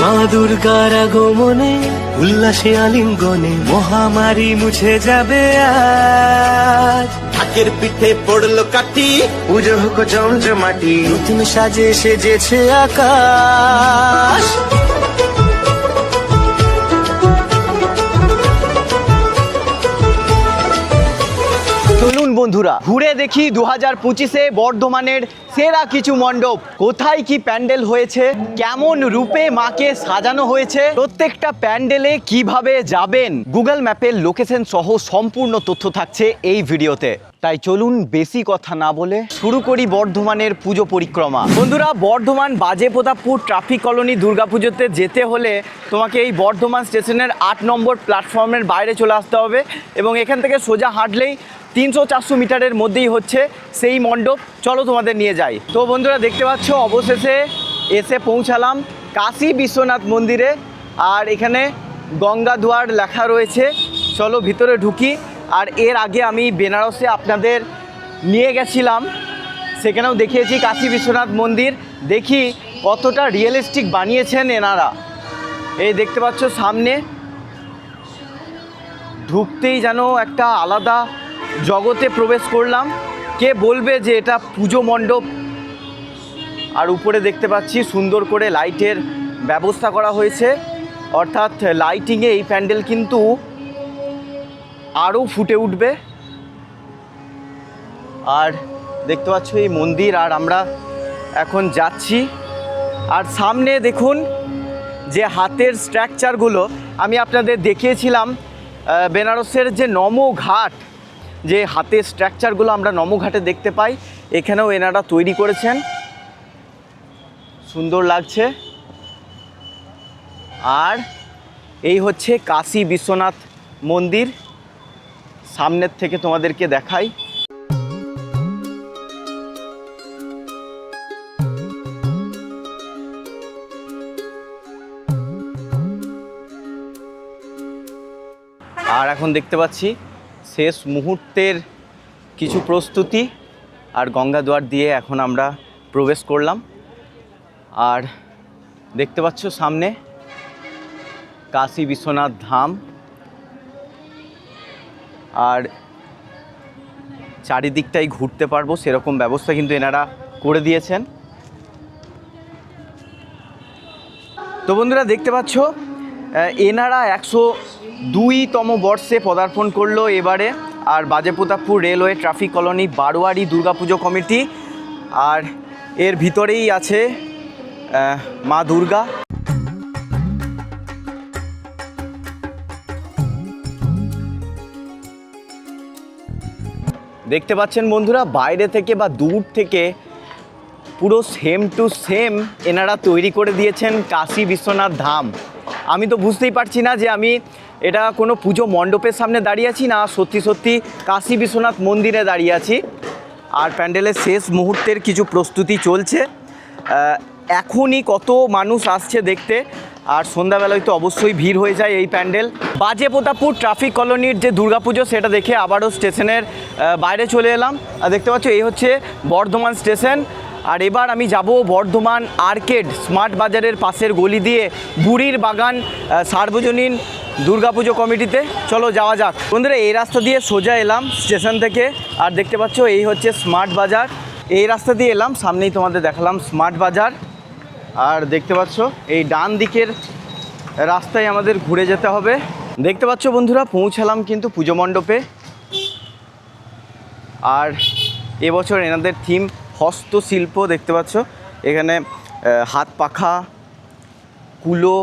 মা দুর্গার আগমনে উল্লাসে আলিঙ্গনে মহামারী মুছে যাবে আজ। ঢাকের পিঠে পড়ল কাটি পুজো হোক জমজমাটি নতুন সাজে সেজেছে আকাশ। চলুন বন্ধুরা ঘুরে দেখি দু হাজার পঁচিশে বর্ধমানের সেরা কিছু মণ্ডপ। কোথায় কি প্যান্ডেল হয়েছে? কেমন রূপে মাকে সাজানো হয়েছে? প্রত্যেকটা প্যান্ডেলে কীভাবে যাবেন? গুগল ম্যাপের লোকেশন সহ সম্পূর্ণ তথ্য থাকছে এই ভিডিওতে। তাই চলুন বেশি কথা না বলে শুরু করি বর্ধমানের পুজো পরিক্রমা। বন্ধুরা, বর্ধমান বাজে প্রতাপপুর ট্রাফিক কলোনি দুর্গাপুজোতে যেতে হলে তোমাকে এই বর্ধমান স্টেশনের আট নম্বর প্ল্যাটফর্মের বাইরে চলে আসতে হবে এবং এখান থেকে সোজা হাঁটলেই তিনশো চারশো মিটারের মধ্যেই হচ্ছে সেই মণ্ডপ। চলো তোমাদের নিয়ে যাই তো বন্ধুরা দেখতে পাচ্ছ, অবশেষে এসে পৌঁছালাম কাশী বিশ্বনাথ মন্দিরে। আর এখানে গঙ্গা দুয়ার লেখা রয়েছে। চলো ভিতরে ঢুকি। আর এর আগে আমি বেনারসে আপনাদের নিয়ে গেছিলাম। সেখানেও দেখিয়েছি কাশী বিশ্বনাথ মন্দির। দেখি কতটা রিয়েলিস্টিক বানিয়েছেন এনারা। এই দেখতে পাচ্ছ সামনে ঢুকতেই যেন একটা আলাদা জগতে প্রবেশ করলাম। কে বলবে যে এটা পুজো মণ্ডপ? আর উপরে দেখতে পাচ্ছি সুন্দর করে লাইটের ব্যবস্থা করা হয়েছে। অর্থাৎ লাইটিংয়ে এই প্যান্ডেল কিন্তু আরও ফুটে উঠবে। আর দেখতে পাচ্ছ এই মন্দির, আর আমরা এখন যাচ্ছি। আর সামনে দেখুন যে হাতের স্ট্রাকচারগুলো আমি আপনাদের দেখিয়েছিলাম বেনারসের যে নমো ঘাট, যে হাতের স্ট্রাকচারগুলো আমরা নমো ঘাটে দেখতে পাই, এখানেও এনারা তৈরি করেছেন। সুন্দর লাগছে। আর এই হচ্ছে কাশী বিশ্বনাথ মন্দির। সামনের থেকে তোমাদেরকে দেখাই। আর এখন দেখতে পাচ্ছি, শেষ মুহূর্তের কিছু প্রস্তুতি। আর গঙ্গা দুয়ার দিয়ে এখন আমরা প্রবেশ করলাম। আর দেখতে পাচ্ছ সামনে কাশী বিশ্বনাথ ধাম। আর চারিদিকটাই ঘুরতে পারব, সেরকম ব্যবস্থা কিন্তু এনারা করে দিয়েছেন। তো বন্ধুরা, দেখতে পাচ্ছ এনারা একশো দুইতম বর্ষে পদার্পণ করল এবারে, আর বাজেপ্রতাপপুর রেলওয়ে ট্রাফিক কলোনি বারোয়ারি দুর্গাপুজো কমিটি। আর এর ভিতরেই আছে মা দুর্গা। দেখতে পাচ্ছেন বন্ধুরা, বাইরে থেকে বা দূর থেকে পুরো সেম টু সেম এনারা তৈরি করে দিয়েছেন কাশী বিশ্বনাথ ধাম। আমি তো বুঝতেই পারছি না যে আমি এটা কোনো পুজো মণ্ডপের সামনে দাঁড়িয়ে আছি না সত্যি সত্যি কাশী বিশ্বনাথ মন্দিরে দাঁড়িয়ে আছি। আর প্যান্ডেলের শেষ মুহূর্তের কিছু প্রস্তুতি চলছে। এখনই কত মানুষ আসছে দেখতে। আর সন্ধ্যাবেলায় তো অবশ্যই ভিড় হয়ে যায় এই প্যান্ডেল। বাজে প্রতাপপুর ট্রাফিক কলোনির যে দুর্গাপুজো, সেটা দেখে আবারও স্টেশনের বাইরে চলে এলাম। আর দেখতে পাচ্ছ, এই হচ্ছে বর্ধমান স্টেশন। আর এবার আমি যাব বর্ধমান আর্কেড, স্মার্ট বাজারের পাশের গলি দিয়ে বুড়ির বাগান সার্বজনীন দুর্গাপুজো কমিটিতে। চলো যাওয়া যাক। বন্ধুরা, এই রাস্তা দিয়ে সোজা এলাম স্টেশন থেকে। আর দেখতে পাচ্ছ, এই হচ্ছে স্মার্ট বাজার। এই রাস্তা দিয়ে এলাম, সামনেই তোমাদের দেখালাম স্মার্ট বাজার। আর দেখতে পাচ্ছ, এই ডান দিকের রাস্তায় আমাদের ঘুরে যেতে হবে। দেখতে পাচ্ছ বন্ধুরা, পৌঁছালাম কিন্তু পুজো মণ্ডপে। আর এবছর এনাদের থিম হস্তশিল্প, দেখতে পাচ্ছ, এখানে হাত পাখা, কুলো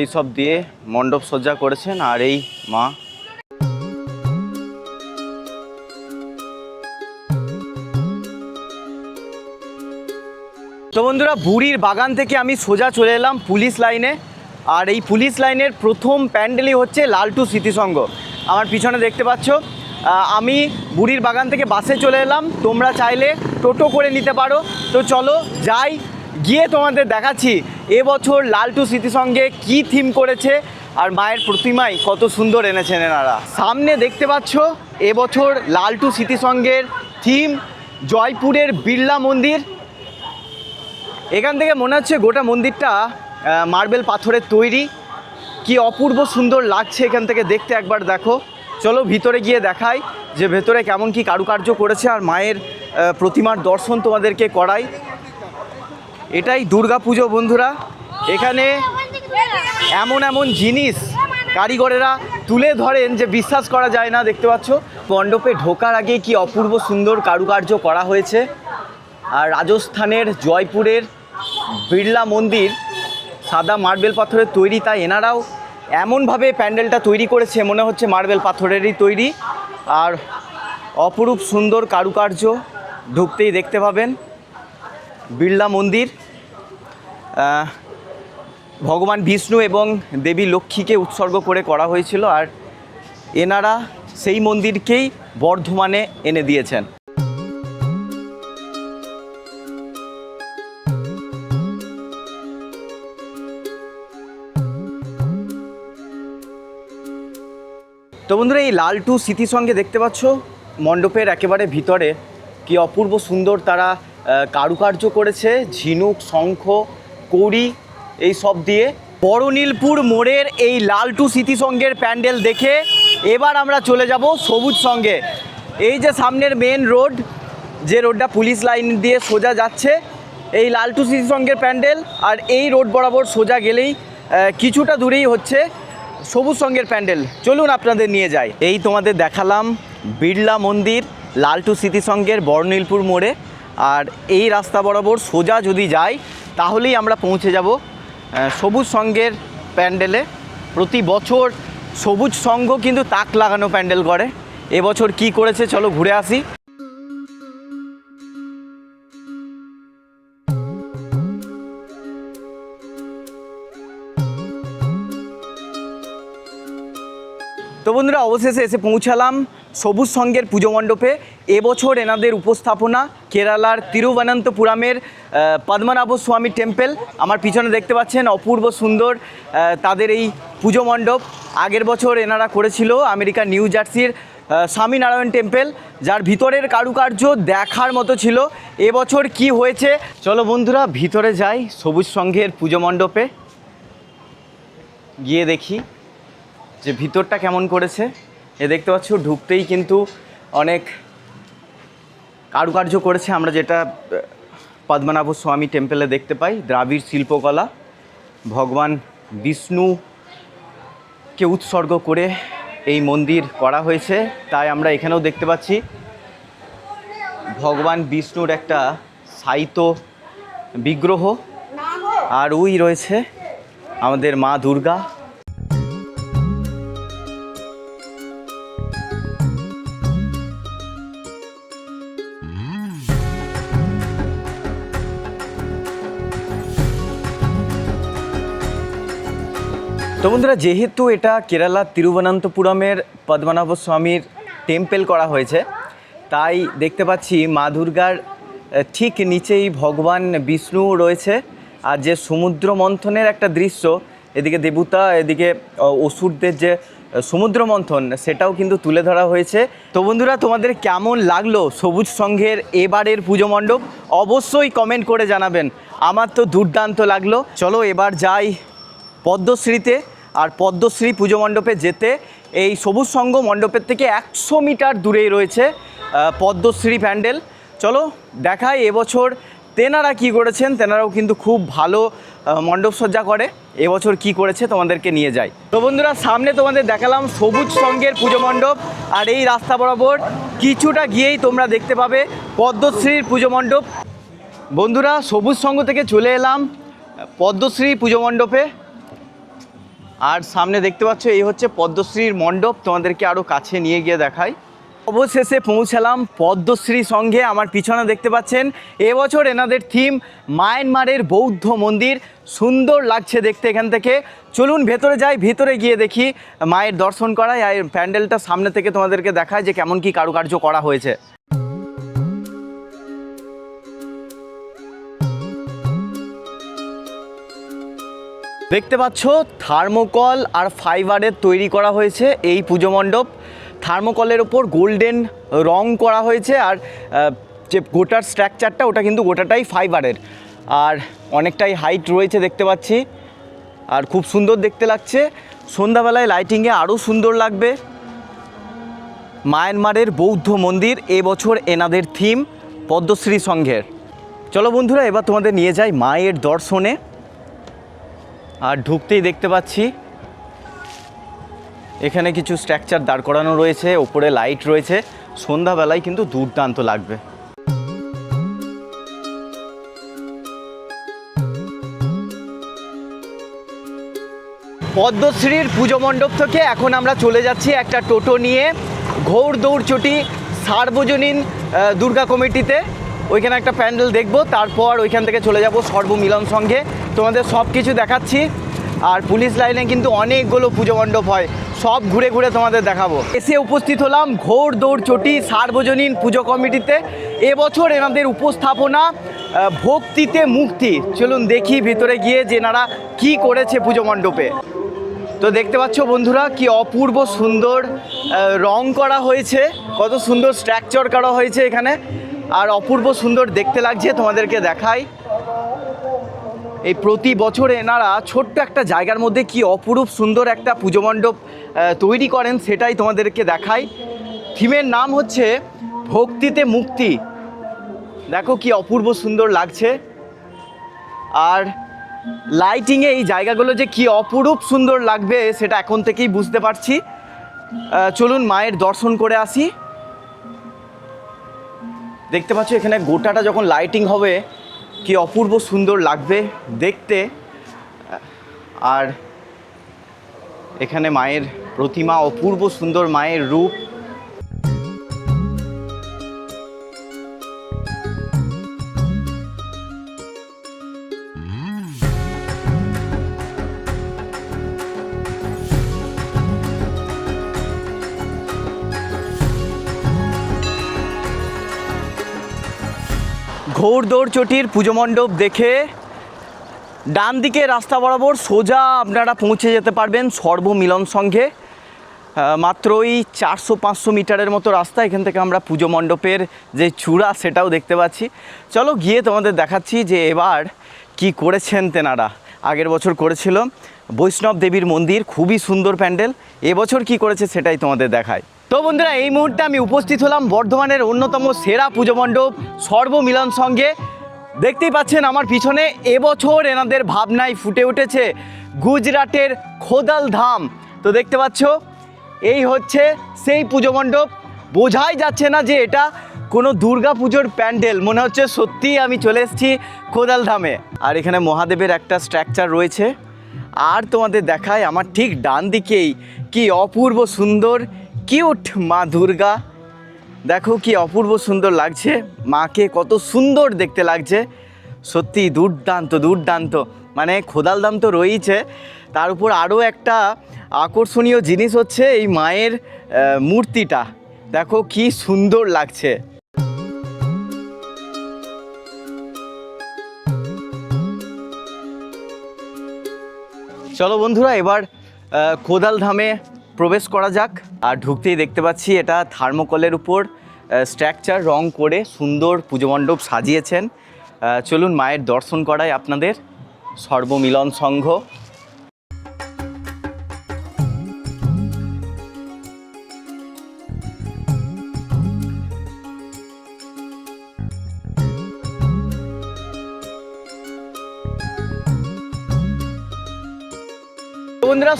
এই সব দিয়ে মণ্ডপ সজ্জা করেছেন। আর এই মা বন্ধুরা, বুড়ির বাগান থেকে আমি সোজা চলে এলাম পুলিশ লাইনে। আর এই পুলিশ লাইনের প্রথম প্যান্ডেলই হচ্ছে লালটু স্মৃতিসংঘ আমার পিছনে দেখতে পাচ্ছ আমি বুড়ির বাগান থেকে বাসে চলে এলাম। তোমরা চাইলে টোটো করে নিতে পারো। তো চলো যাই, গিয়ে তোমাদের দেখাচ্ছি এবছর লালটু স্মৃতিসংঘে কি থিম করেছে আর মায়ের প্রতিমাই কত সুন্দর এনেছেন এনারা। সামনে দেখতে পাচ্ছ এবছর লালটু স্মৃতিসংঘের থিম জয়পুরের বিড়লা মন্দির। এখান থেকে মনে হচ্ছে গোটা মন্দিরটা মার্বেল পাথরের তৈরি। কি অপূর্ব সুন্দর লাগছে এখান থেকে দেখতে একবার দেখো। চলো ভিতরে গিয়ে দেখাই যে ভেতরে কেমন কি কারুকার্য করেছে আর মায়ের প্রতিমার দর্শন তোমাদেরকে করাই। এটাই দুর্গা পুজো বন্ধুরা। এখানে এমন এমন জিনিস কারিগরেরা তুলে ধরেন যে বিশ্বাস করা যায় না, দেখতে পাচ্ছ? মণ্ডপে ঢোকার আগে কি অপূর্ব সুন্দর কারুকার্য করা হয়েছে। আর রাজস্থানের জয়পুরের বিড়লা মন্দির, সাদা মার্বেল পাথরের তৈরি, তাই এনারাও এমনভাবে প্যান্ডেলটা তৈরি করেছে, মনে হচ্ছে মার্বেল পাথরেরই তৈরি। আর অপরূপ সুন্দর কারুকার্য ঢুকতেই দেখতে পাবেন বিড়লা মন্দির। ভগবান বিষ্ণু এবং দেবী লক্ষ্মীকে উৎসর্গ করে করা হয়েছিল, আর এনারা সেই মন্দিরকেই বর্ধমানে এনে দিয়েছেন। তো বন্ধুরা, এই লালটু স্মৃতি সঙ্গে দেখতে পাচ্ছ, মণ্ডপের একেবারে ভিতরে কি অপূর্ব সুন্দর তারা কারুকার্য করেছে, ঝিনুক, শঙ্খ, কড়ি, এই সব দিয়ে। বড়নীলপুর মোড়ের এই লালটু স্মৃতি সঙ্গের প্যান্ডেল দেখে এবার আমরা চলে যাব সবুজ সঙ্গে। এই যে সামনের মেন রোড যে রোডটা পুলিশ লাইন দিয়ে সোজা যাচ্ছে, এই লালটু স্মৃতি সঙ্গের প্যান্ডেল, আর এই রোড বরাবর সোজা গেলেই কিছুটা দূরেই হচ্ছে সবুজ সঙ্গের প্যান্ডেল। চলুন আপনাদের নিয়ে যাই। এই তোমাদের দেখালাম বিড়লা মন্দির, লালটু স্মৃতি সঙ্গের বর্ণিলপুর মোড়ে। আর এই রাস্তা বরাবর সোজা যদি যাই, তাহলেই আমরা পৌঁছে যাব সবুজ সঙ্গের প্যান্ডেলে। প্রতি বছর সবুজ সংঘ কিন্তু তাক লাগানো প্যান্ডেল করে। এবছর কি করেছে, চলো ঘুরে আসি। বন্ধুরা, অবশেষে এসে পৌঁছালাম সবুজ সঙ্গের পুজো মণ্ডপে। এবছর এনাদের উপস্থাপনা কেরালার তিরুবনন্তপুরমের পদ্মনাভ স্বামী টেম্পল। আমার পিছনে দেখতে পাচ্ছেন অপূর্ব সুন্দর তাদের এই পুজো মণ্ডপ। আগের বছর এনারা করেছিল আমেরিকা নিউ জার্সির স্বামীনারায়ণ টেম্পল, যার ভিতরের কারুকার্য দেখার মতো ছিল। এবছর কি হয়েছে? চলো বন্ধুরা, ভিতরে যাই সবুজ সংঘের পুজো মণ্ডপে। গিয়ে দেখি। যে ভিতরটা কেমন করেছে, এ দেখতে পাচ্ছ, ঢুকতেই কিন্তু অনেক কারুকার্য করেছে। আমরা যেটা পদ্মনাভ স্বামী টেম্পলে দেখতে পাই, দ্রাবিড় শিল্পকলা। ভগবান বিষ্ণুকে উৎসর্গ করে এই মন্দির করা হয়েছে। তাই আমরা এখানেও দেখতে পাচ্ছি, ভগবান বিষ্ণুর একটা সাইত বিগ্রহ। আর ওই রয়েছে আমাদের মা দুর্গা। তো বন্ধুরা, যেহেতু এটা কেরালা তিরুবনন্তপুরমের পদ্মনাভ স্বামীর টেম্পেল করা হয়েছে, তাই দেখতে পাচ্ছি মা দুর্গার ঠিক নিচেই ভগবান বিষ্ণু রয়েছে। আর যে সমুদ্র মন্থনের একটা দৃশ্য, এদিকে দেবতা, এদিকে অসুরদের যে সমুদ্র মন্থন, সেটাও কিন্তু তুলে ধরা হয়েছে। তো বন্ধুরা, তোমাদের কেমন লাগল সবুজ সংঘের এবারের পুজো মণ্ডপ? অবশ্যই কমেন্ট করে জানাবেন। আমার তো দুর্দান্ত লাগল। চলো এবার যাই পদ্মশ্রীতে। আর পদ্মশ্রী পুজো মণ্ডপে যেতে এই সবুজ সংঘ মণ্ডপের থেকে একশো মিটার দূরেই রয়েছে পদ্মশ্রী প্যান্ডেল। চলো দেখাই এবছর তেনারা কি করেছেন, তেনারাও কিন্তু খুব ভালো মণ্ডপ সজ্জা করে। এবছর কি করেছে তোমাদেরকে নিয়ে যাই। তো বন্ধুরা, সামনে তোমাদের দেখালাম সবুজ সঙ্গের পুজো মণ্ডপ, আর এই রাস্তা বরাবর কিছুটা গিয়েই তোমরা দেখতে পাবে পদ্মশ্রীর পুজো মণ্ডপ। বন্ধুরা, সবুজ সংঘ থেকে চলে এলাম পদ্মশ্রী পুজো মণ্ডপে। আর সামনে দেখতে পাচ্ছ, এই হচ্ছে পদ্মশ্রীর মণ্ডপ। তোমাদেরকে আরও কাছে নিয়ে গিয়ে দেখাই। অবশেষে পৌঁছালাম পদ্মশ্রী সঙ্গে। আমার পিছনে দেখতে পাচ্ছেন, এবছর এনাদের থিম মায়ানমারের বৌদ্ধ মন্দির। সুন্দর লাগছে দেখতে এখান থেকে। চলুন ভেতরে যাই, ভেতরে গিয়ে দেখি মায়ের দর্শন করায় আর প্যান্ডেলটা সামনে থেকে তোমাদেরকে দেখায় যে কেমন কি কারুকার্য করা হয়েছে। দেখতে পাচ্ছ, থার্মোকল আর ফাইবারের তৈরি করা হয়েছে এই পুজো মণ্ডপ। থার্মোকলের ওপর গোল্ডেন রং করা হয়েছে আর যে গোটার স্ট্রাকচারটা, ওটা কিন্তু গোটাটাই ফাইবারের। আর অনেকটাই হাইট রয়েছে দেখতে পাচ্ছি। আর খুব সুন্দর দেখতে লাগছে। সন্ধ্যাবেলায় লাইটিংয়ে আরও সুন্দর লাগবে। মায়ানমারের বৌদ্ধ মন্দির এবছর এনাদের থিম, পদ্মশ্রী সংঘের। চলো বন্ধুরা, এবার তোমাদের নিয়ে যাই মায়ের দর্শনে। আর ঢুকতেই দেখতে পাচ্ছি এখানে কিছু স্ট্রাকচার দাঁড় করানো রয়েছে, ওপরে লাইট রয়েছে। সন্ধ্যাবেলায় কিন্তু দুর্দান্ত লাগবে। পদ্মশ্রীর পুজো মণ্ডপ থেকে এখন আমরা চলে যাচ্ছি একটা টোটো নিয়ে ঘৌর দৌড়চটি সার্বজনীন দুর্গা কমিটিতে। ওইখানে একটা প্যান্ডেল দেখব, তারপর ওইখান থেকে চলে যাব সর্বমিলন সঙ্গে। তোমাদের সব কিছু দেখাচ্ছি। আর পুলিশ লাইনে কিন্তু অনেকগুলো পুজো মণ্ডপ হয়। সব ঘুরে ঘুরে তোমাদের দেখাবো। এসে উপস্থিত হলাম ঘোর দৌড় চটি সার্বজনীন পুজো কমিটিতে। এবছর এনাদের উপস্থাপনা ভক্তিতে মুক্তি। চলুন দেখি ভিতরে গিয়ে যে এনারা কী করেছে পুজো মণ্ডপে। তো দেখতে পাচ্ছ বন্ধুরা, কি অপূর্ব সুন্দর রং করা হয়েছে। কত সুন্দর স্ট্রাকচার করা হয়েছে এখানে। আর অপূর্ব সুন্দর দেখতে লাগছে, তোমাদেরকে দেখাই। এই প্রতি বছর এনারা ছোট্ট একটা জায়গার মধ্যে কি অপরূপ সুন্দর একটা পুজো মণ্ডপ তৈরি করেন সেটাই তোমাদেরকে দেখাই। থিমের নাম হচ্ছে ভক্তিতে মুক্তি। দেখো কি অপূর্ব সুন্দর লাগছে। আর লাইটিংয়ে এই জায়গাগুলো যে কি অপরূপ সুন্দর লাগবে সেটা এখন থেকেই বুঝতে পারছি। চলুন মায়ের দর্শন করে আসি। দেখতে পাচ্ছ এখানে গোটাটা যখন লাইটিং হবে কি অপূর্ব সুন্দর লাগবে দেখতে। আর এখানে মায়ের প্রতিমা অপূর্ব সুন্দর মায়ের রূপ। ঘোড়দৌড় চটির পুজো মণ্ডপ দেখে ডান দিকে রাস্তা বরাবর সোজা আপনারা পৌঁছে যেতে পারবেন সর্বমিলন সংঘে। আহ, মাত্র ওই চারশো পাঁচশো মিটারের মতো রাস্তা এখান থেকে আমরা পুজো মণ্ডপের যে চূড়া সেটাও দেখতে পাচ্ছি। চলো গিয়ে তোমাদের দেখাচ্ছি যে এবার কি করেছেন তেনারা। আগের বছর করেছিল বৈষ্ণব দেবীর মন্দির খুবই সুন্দর প্যান্ডেল। এবছর কি করেছে সেটাই তোমাদের দেখায়। তো বন্ধুরা, এই মুহূর্তে আমি উপস্থিত হলাম বর্ধমানের অন্যতম সেরা পুজো মণ্ডপ সর্বমিলন সঙ্গে। দেখতেই পাচ্ছেন আমার পিছনে এবছর এনাদের ভাবনায় ফুটে উঠেছে, গুজরাটের খোদাল ধাম তো দেখতে পাচ্ছ, এই হচ্ছে সেই পুজো মণ্ডপ। বোঝাই যাচ্ছে না যে এটা কোনো দুর্গা পুজোর প্যান্ডেল, মনে হচ্ছে সত্যিই আমি চলে এসেছি খোদাল ধামে আর এখানে মহাদেবের একটা স্ট্রাকচার রয়েছে। আর তোমাদের দেখায় আমার ঠিক ডান দিকেই কি অপূর্ব সুন্দর কিউট মা দুর্গা? দেখো কি অপূর্ব সুন্দর লাগছে। মাকে কত সুন্দর দেখতে লাগছে। সত্যি দুর্দান্ত দুর্দান্ত। মানে খোদাল দাম তো রয়েছে তার উপর আরও একটা আকর্ষণীয় জিনিস হচ্ছে এই মায়ের মূর্তিটা। দেখো কি সুন্দর লাগছে। চলো বন্ধুরা, এবার কোদাল ধামে প্রবেশ করা যাক। আর ঢুকতেই দেখতে পাচ্ছি এটা থার্মোকলের উপর স্ট্রাকচার রং করে সুন্দর পুজোমণ্ডপ সাজিয়েছেন। চলুন মায়ের দর্শন করায় আপনাদের সর্বমিলন সংঘ।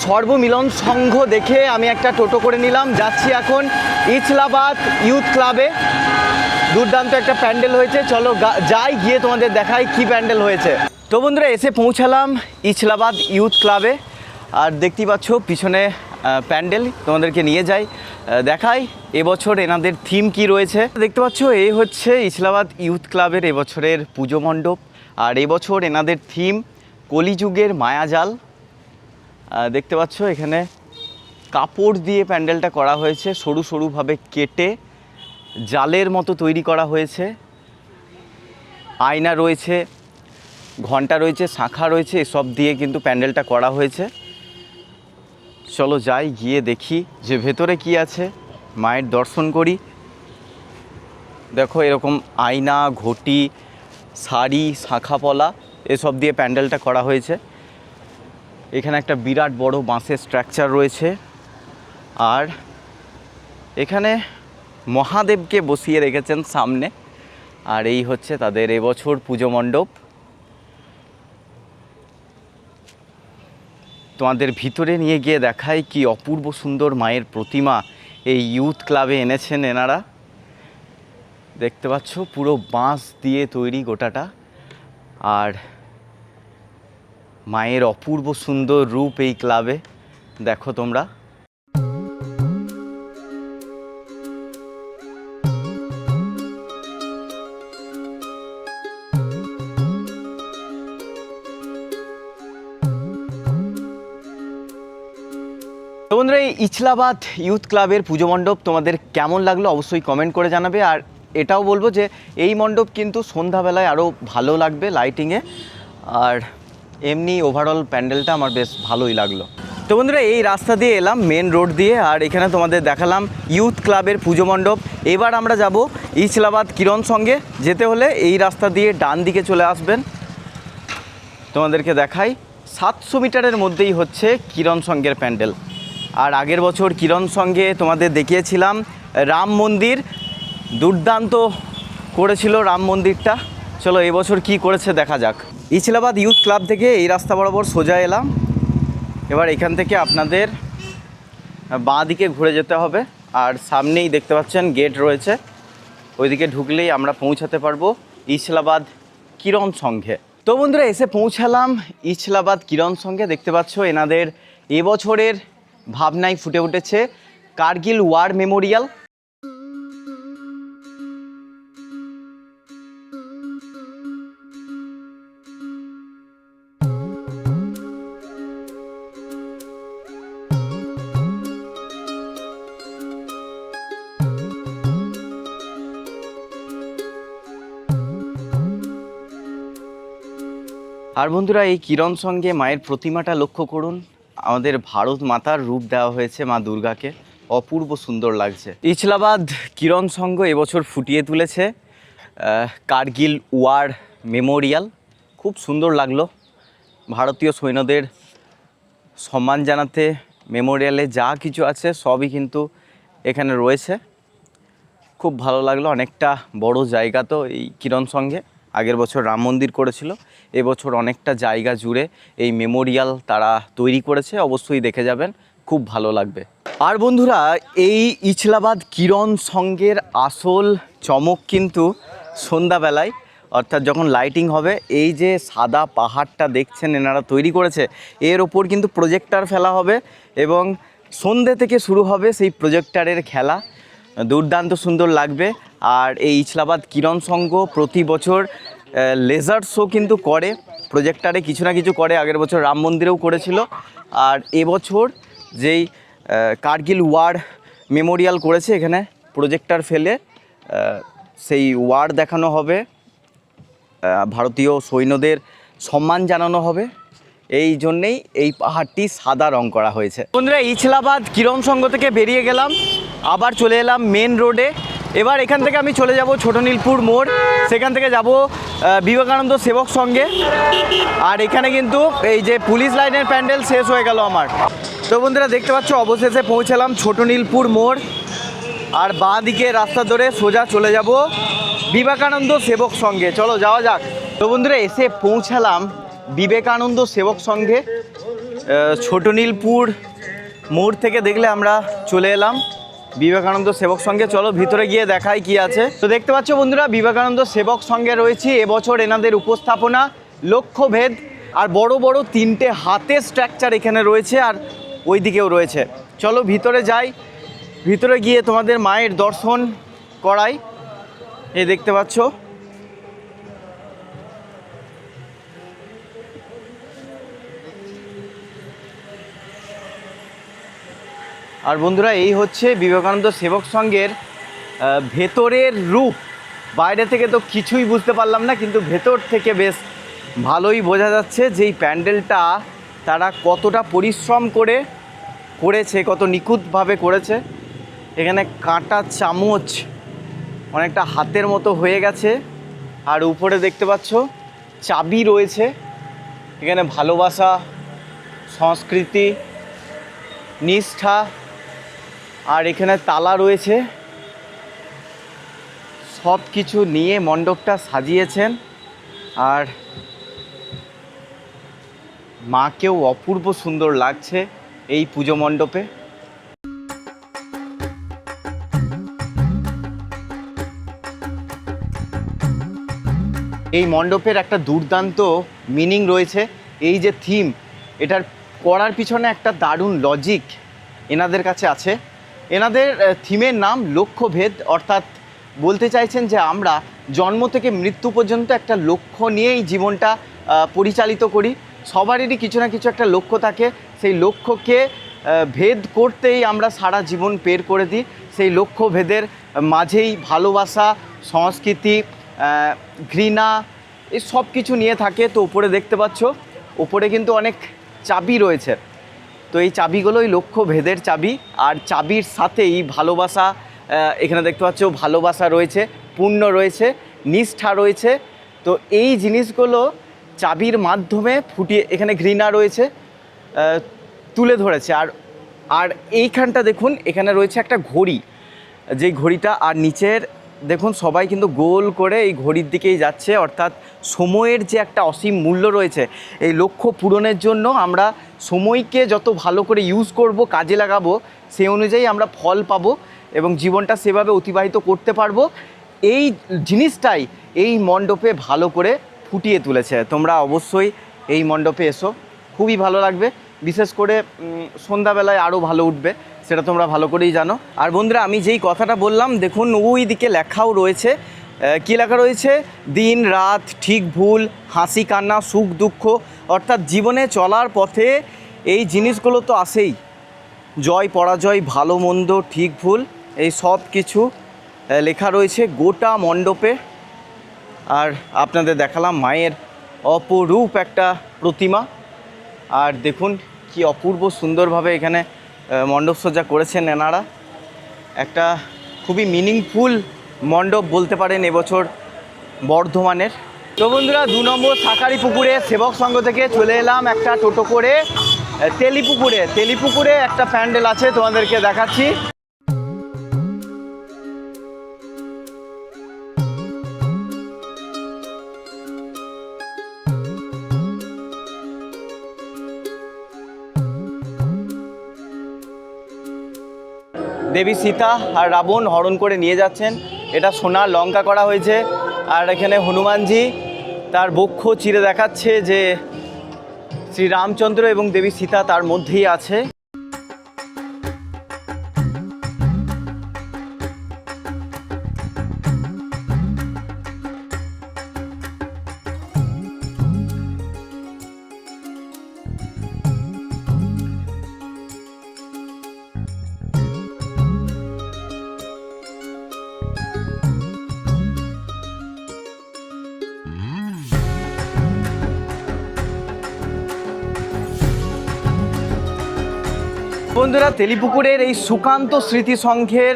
সর্বমিলন সংঘ দেখে আমি একটা টোটো করে নিলাম। যাচ্ছি এখন ইছলাবাদ ইউথ ক্লাবে। দুর্দান্ত একটা প্যান্ডেল হয়েছে। চলো যাই, গিয়ে তোমাদের দেখাই কি প্যান্ডেল হয়েছে। তো বন্ধুরা, এসে পৌঁছালাম ইছলাবাদ ইউথ ক্লাবে। আর দেখতেই পাচ্ছ, পিছনে প্যান্ডেল। তোমাদেরকে নিয়ে যাই দেখাই এবছর এনাদের থিম কি রয়েছে। দেখতে পাচ্ছ এই হচ্ছে ইছলাবাদ ইউথ ক্লাবের এবছরের পুজো মণ্ডপ। আর এবছর এনাদের থিম কলিযুগের মায়াজাল। দেখতে পাচ্ছ এখানে কাপড় দিয়ে প্যান্ডেলটা করা হয়েছে, সরু সরুভাবে কেটে জালের মতো তৈরি করা হয়েছে। আয়না রয়েছে, ঘণ্টা রয়েছে, শাঁখা রয়েছে, এসব দিয়ে কিন্তু প্যান্ডেলটা করা হয়েছে। চলো যাই, গিয়ে দেখি যে ভেতরে কি আছে। মায়ের দর্শন করি। দেখো এরকম আয়না, ঘটি, শাড়ি, শাঁখাপলা, এসব দিয়ে প্যান্ডেলটা করা হয়েছে। এখানে একটা বিরাট বড় বাঁশের স্ট্রাকচার রয়েছে। আর এখানে মহাদেবকে বসিয়ে রেখেছেন সামনে। আর এই হচ্ছে তাদের এবছর পুজো মণ্ডপ। তোমাদের ভিতরে নিয়ে গিয়ে দেখায় কি অপূর্ব সুন্দর মায়ের প্রতিমা এই ইউথ ক্লাবে এনেছেন এনারা। দেখতে পাচ্ছ পুরো বাঁশ দিয়ে তৈরি গোটাটা। আর মায়ের অপূর্ব সুন্দর রূপ এই ক্লাবে। দেখো তোমরা। বন্ধুরা, এই ইছলাবাদ ইউথ ক্লাবের পুজো মণ্ডপ তোমাদের কেমন লাগল অবশ্যই কমেন্ট করে জানাবে। আর এটাও বলব যে, এই মণ্ডপ কিন্তু সন্ধ্যাবেলায় আরও ভালো লাগবে লাইটিংয়ে আর এমনি ওভারঅল প্যান্ডেলটা আমার বেশ ভালোই লাগল। তো বন্ধুরা, এই রাস্তা দিয়ে এলাম মেন রোড দিয়ে, আর এখানে তোমাদের দেখালাম ইউথ ক্লাবের পুজো মণ্ডপ। এবার আমরা যাব ইছলাবাদ কিরণ সঙ্গে। যেতে হলে এই রাস্তা দিয়ে ডান দিকে চলে আসবেন। তোমাদেরকে দেখাই, সাতশো মিটারের মধ্যেই হচ্ছে কিরণ সঙ্গের প্যান্ডেল। আর আগের বছর কিরণ সঙ্গে তোমাদের দেখিয়েছিলাম, রাম মন্দির দুর্দান্ত করেছিল রাম মন্দিরটা। চলো, এবছর কি করেছে দেখা যাক। ইসলাবাদ ইউথ ক্লাব থেকে এই রাস্তা বরাবর সোজা এলাম। এবার এখান থেকে আপনাদের বাঁ দিকে ঘুরে যেতে হবে। আর সামনেই দেখতে পাচ্ছেন গেট রয়েছে। ওইদিকে ঢুকলেই আমরা পৌঁছাতে পারব ইছলাবাদ কিরণ সংঘে। তো বন্ধুরা, এসে পৌঁছালাম ইছলাবাদ কিরণ সংঘে। দেখতে পাচ্ছ এনাদের এবছরের ভাবনায় ফুটে উঠেছে। Kargil war Memorial. আর বন্ধুরা, এই কিরণ সঙ্গে মায়ের প্রতিমাটা লক্ষ্য করুন। আমাদের ভারত মাতার রূপ দেওয়া হয়েছে মা দুর্গাকে। অপূর্ব সুন্দর লাগছে। ইছলাবাদ কিরণ সংঘ এবছর ফুটিয়ে তুলেছে কার্গিল ওয়ার মেমোরিয়াল। খুব সুন্দর লাগল। ভারতীয় সৈন্যদের সম্মান জানাতে মেমোরিয়ালে যা কিছু আছে সবই কিন্তু এখানে রয়েছে। খুব ভালো লাগল, অনেকটা বড় জায়গা তো এই কিরণ সঙ্গে। আগের বছর রাম মন্দির করেছিল। এবছর অনেকটা জায়গা জুড়ে এই মেমোরিয়াল তারা তৈরি করেছে, অবশ্যই দেখে যাবেন, খুব ভালো লাগবে। আর বন্ধুরা, এই ইছলাবাদ কিরণ সঙ্গের আসল চমক কিন্তু সন্ধ্যাবেলায়, অর্থাৎ যখন লাইটিং হবে, এই যে সাদা পাহাড়টা দেখছেন এনারা তৈরি করেছে, এর ওপর কিন্তু প্রজেক্টার ফেলা হবে এবং সন্ধে থেকে শুরু হবে সেই প্রজেক্টারের খেলা। দুর্দান্ত সুন্দর লাগবে। আর এই ইছলাবাদ কিরণ সংঘ প্রতি বছর লেজার শো কিন্তু করে। প্রজেক্টারে কিছু না কিছু করে, আগের বছর রাম মন্দিরেও করেছিল। আর এবছর যেই কার্গিল ওয়ার মেমোরিয়াল করেছে, এখানে প্রজেক্টার ফেলে সেই ওয়ার দেখানো হবে। ভারতীয় সৈন্যদের সম্মান জানানো হবে। এই জন্যেই এই পাহাড়টি সাদা রং করা হয়েছে। বন্ধুরা ইছলাবাদ কিরণ সংঘ থেকে বেরিয়ে গেলাম। আবার চলে এলাম মেন রোডে এবার এখান থেকে আমি চলে যাব ছোট নীলপুর মোড়। সেখান থেকে যাব বিবেকানন্দ সেবক সঙ্গে। আর এখানে কিন্তু এই যে পুলিশ লাইনের প্যান্ডেল শেষ হয়ে গেল আমার। তো বন্ধুরা, দেখতে পাচ্ছ, অবশেষে পৌঁছালাম ছোট নীলপুর মোড়। আর বাঁ দিকে রাস্তা ধরে সোজা চলে যাব বিবেকানন্দ সেবক সঙ্গে। চলো, যাওয়া যাক। তো বন্ধুরা, এসে পৌঁছালাম বিবেকানন্দ সেবক সঙ্গে। ছোট নীলপুর মোড় থেকে দেখলে আমরা চলে এলাম। বিবেকানন্দ সেবক সঙ্গে। চলো ভিতরে গিয়ে দেখাই কি আছে। তো দেখতে পাচ্ছ বন্ধুরা, বিবেকানন্দ সেবক সঙ্গে রয়েছি। এবছর এনাদের উপস্থাপনা, লক্ষ্যভেদ আর বড় বড় তিনটে হাতে স্ট্রাকচার এখানে রয়েছে আর ওই দিকেও রয়েছে। চলো ভিতরে যাই। ভিতরে গিয়ে তোমাদের মায়ের দর্শন করাই। এ দেখতে পাচ্ছ। আর বন্ধুরা, এই হচ্ছে বিবেকানন্দ সেবক সংঘের ভেতরের রূপ। বাইরে থেকে তো কিছুই বুঝতে পারলাম না, কিন্তু ভেতর থেকে বেশ ভালোই বোঝা যাচ্ছে যে এই প্যান্ডেলটা তারা কতটা পরিশ্রম করে করেছে, কত নিখুঁতভাবে করেছে। এখানে কাঁটা চামচ অনেকটা হাতের মতো হয়ে গেছে। আর উপরে দেখতে পাচ্ছ, চাবি রয়েছে। এখানে ভালোবাসা, সংস্কৃতি, নিষ্ঠা আর এখানে তালা রয়েছে। সব কিছু নিয়ে মণ্ডপটা সাজিয়েছেন। আর মাকেও অপূর্ব সুন্দর লাগছে এই পুজো মণ্ডপে। এই মণ্ডপের একটা দুর্দান্ত মিনিং রয়েছে। এই যে থিম, এটার করার পিছনে একটা দারুণ লজিক এনাদের কাছে আছে। এনাদের থিমের নাম লক্ষ্যভেদ, অর্থাৎ বলতে চাইছেন যে আমরা জন্ম থেকে মৃত্যু পর্যন্ত একটা লক্ষ্য নিয়েই জীবনটা পরিচালিত করি। সবারই কিছু না কিছু একটা লক্ষ্য থাকে। সেই লক্ষ্যকে ভেদ করতেই আমরা সারা জীবন পের করে দিই। সেই লক্ষ্য ভেদের মাঝেই ভালোবাসা, সংস্কৃতি ঘৃণা এই সব কিছু নিয়ে থাকে। তো উপরে দেখতে পাচ্ছ, উপরে কিন্তু অনেক চাবি রয়েছে। তো এই চাবিগুলোই লক্ষ্য ভেদের চাবি। আর চাবির সাথেই ভালোবাসা এখানে দেখতে পাচ্ছ ভালোবাসা রয়েছে পুণ্য রয়েছে, নিষ্ঠা রয়েছে। তো এই জিনিসগুলো চাবির মাধ্যমে ফুটিয়ে, এখানে ঘৃণা রয়েছে তুলে ধরেছে। আর আর এইখানটা দেখুন, এখানে রয়েছে একটা ঘড়ি। যে ঘড়িটা, আর নিচের দেখুন, সবাই কিন্তু গোল করে এই ঘড়ির দিকেই যাচ্ছে। অর্থাৎ সময়ের যে একটা অসীম মূল্য রয়েছে, এই লক্ষ্য পূরণের জন্য আমরা সময়কে যত ভালো করে ইউজ করব, কাজে লাগাবো, সেই অনুযায়ী আমরা ফল পাবো এবং জীবনটা সেভাবে অতিবাহিত করতে পারব। এই জিনিসটাই এই মণ্ডপে ভালো করে ফুটিয়ে তুলেছে। তোমরা অবশ্যই এই মণ্ডপে এসো। খুবই ভালো লাগবে। বিশেষ করে সন্ধ্যাবেলায় আরও ভালো উঠবে। সেটা তোমরা ভালো করেই জানো। আর বন্ধুরা, আমি যেই কথাটা বললাম, দেখুন, ওই দিকে লেখাও রয়েছে। কী লেখা রয়েছে? দিন, রাত, ঠিক ভুল, হাসি, কান্না, সুখ, দুঃখ, অর্থাৎ জীবনে চলার পথে এই জিনিসগুলো তো আসেই। জয়, পরাজয়, ভালো, মন্দ, ঠিক ভুল, এই সব কিছু লেখা রয়েছে গোটা মণ্ডপে। আর আপনাদের দেখালাম মায়ের অপরূপ একটা প্রতিমা। আর দেখুন, কি অপূর্ব সুন্দরভাবে এখানে আহ, মণ্ডপ সজ্জা করেছেন এনারা। একটা খুবই মিনিংফুল মণ্ডপ বলতে পারেন এবছর বর্ধমানের। তো বন্ধুরা দু নম্বর সাকারি পুকুরে সেবক সংঘ থেকে চলে এলাম একটা টোটো করে তেলিপুকুরে। তেলিপুকুরে একটা প্যান্ডেল আছে তোমাদেরকে দেখাচ্ছি। দেবী সীতা আর রাবণ হরণ করে নিয়ে যাচ্ছেন। এটা সোনা লঙ্কা করা হয়েছে। আর এখানে হনুমানজি তার বক্ষ চিরে দেখাচ্ছে যে শ্রী রামচন্দ্র এবং দেবী সীতা তার মধ্যেই আছে। তেলিপুকুরের এই সুকান্ত স্মৃতি সংঘের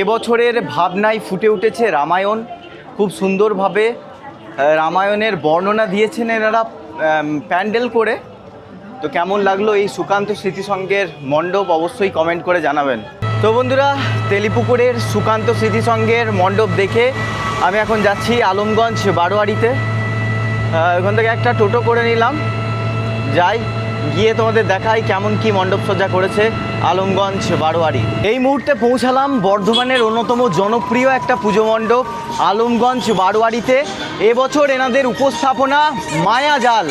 এবছরের ভাবনায় ফুটে উঠেছে রামায়ণ। খুব সুন্দরভাবে রামায়ণের বর্ণনা দিয়েছেন এনারা প্যান্ডেল করে। তো কেমন লাগল এই সুকান্ত স্মৃতি সংঘের মণ্ডপ? অবশ্যই কমেন্ট করে জানাবেন। তো বন্ধুরা, তেলিপুকুরের সুকান্ত স্মৃতি সংঘের মণ্ডপ দেখে আমি এখন যাচ্ছি আলমগঞ্জ বারোয়ারিতে। ওখান থেকে একটা টোটো করে নিলাম। যাই গিয়ে তোমাদের দেখাই কেমন কি মণ্ডপ সজ্জা করেছে আলমগঞ্জ বারোয়ারি। এই মুহূর্তে পৌঁছালাম বর্ধমানের অন্যতম জনপ্রিয় একটা পুজো মণ্ডপ আলমগঞ্জ বারোয়ারিতে। এবছর এনাদের উপস্থাপনা মায়াজাল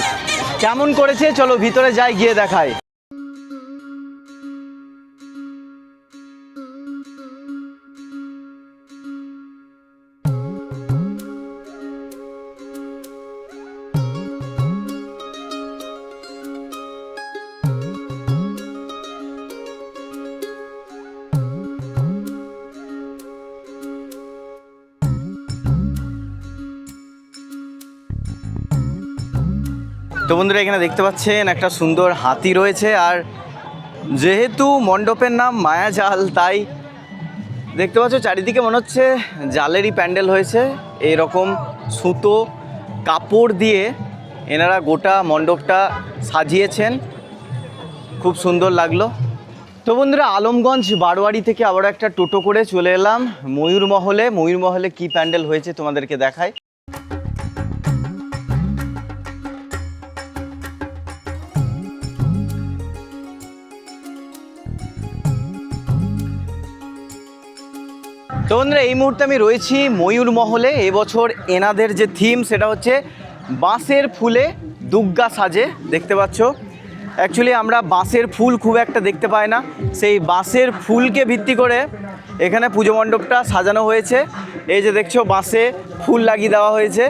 কেমন করেছে? চলো ভিতরে যাই, গিয়ে দেখায় তো বন্ধুরা, এখানে দেখতে পাচ্ছেন একটা সুন্দর হাতি রয়েছে, আর যেহেতু মণ্ডপের নাম মায়াজাল তাই দেখতে পাচ্ছ চারিদিকে মনে হচ্ছে জালেরই প্যান্ডেল হয়েছে। এরকম সুতো কাপড় দিয়ে এনারা গোটা মণ্ডপটা সাজিয়েছেন। খুব সুন্দর লাগল। তো বন্ধুরা, আলমগঞ্জ বারোয়ারি থেকে আবার একটা টোটো করে চলে এলাম ময়ূরমহলে। ময়ূরমহলে কি প্যান্ডেল হয়েছে তোমাদেরকে দেখায় তো বন্ধুরা, এই মুহূর্তে আমি রয়েছি ময়ূর মহলে। এবছর এনাদের যে থিম সেটা হচ্ছে বাঁশের ফুলে দুগ্গা সাজে। দেখতে পাচ্ছ? অ্যাকচুয়ালি আমরা বাঁশের ফুল খুব একটা দেখতে পাই না। সেই বাঁশের ফুলকে ভিত্তি করে এখানে পুজো মণ্ডপটা সাজানো হয়েছে। এই যে দেখছ, বাঁশে ফুল লাগিয়ে দেওয়া হয়েছে।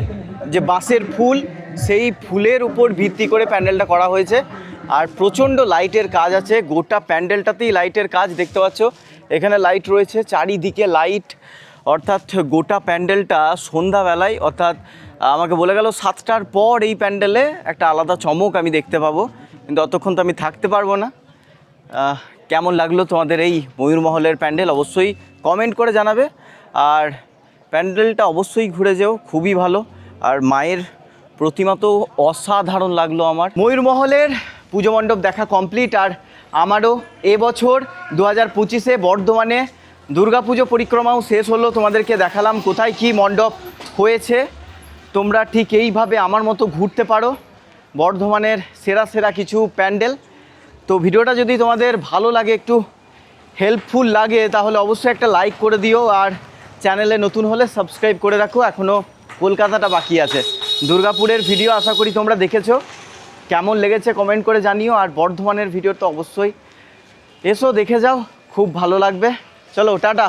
যে বাঁশের ফুল, সেই ফুলের উপর ভিত্তি করে প্যান্ডেলটা করা হয়েছে। আর প্রচণ্ড লাইটের কাজ আছে। গোটা প্যান্ডেলটাতেই লাইটের কাজ, দেখতে পাচ্ছ? এখানে লাইট রয়েছে, চারিদিকে লাইট অর্থাৎ গোটা প্যান্ডেলটা সন্ধ্যাবেলায়, অর্থাৎ আমাকে বলে গেল সাতটার পর এই প্যান্ডেলে একটা আলাদা চমক আমি দেখতে পাবো। কিন্তু অতক্ষণ তো আমি থাকতে পারব না। কেমন লাগল তোমাদের এই ময়ূরমহলের প্যান্ডেল? অবশ্যই কমেন্ট করে জানাবে। আর প্যান্ডেলটা অবশ্যই ঘুরে যেও, খুবই ভালো। আর মায়ের প্রতিমা তো অসাধারণ লাগল আমার। ময়ূরমহলের পুজো মণ্ডপ দেখা কমপ্লিট আর আমারও এবছর দু হাজার পঁচিশে বর্ধমানে দুর্গাপুজো পরিক্রমাও শেষ হলো, তোমাদেরকে দেখালাম কোথায় কি মণ্ডপ হয়েছে। তোমরা ঠিক এইভাবে আমার মতো ঘুরতে পারো, বর্ধমানের সেরা সেরা কিছু প্যান্ডেল। তো ভিডিওটা যদি তোমাদের ভালো লাগে, একটু হেল্পফুল লাগে, তাহলে অবশ্যই একটা লাইক করে দিও, আর চ্যানেলে নতুন হলে সাবস্ক্রাইব করে রাখো। এখনও কলকাতাটা বাকি আছে। দুর্গাপুরের ভিডিও আশা করি তোমরা দেখেছ। কেমন লেগেছে কমেন্ট করে জানিও, আর বর্ধমানের ভিডিও তো অবশ্যই এসো দেখে যাও, খুব ভালো লাগবে। চলো, টাটা।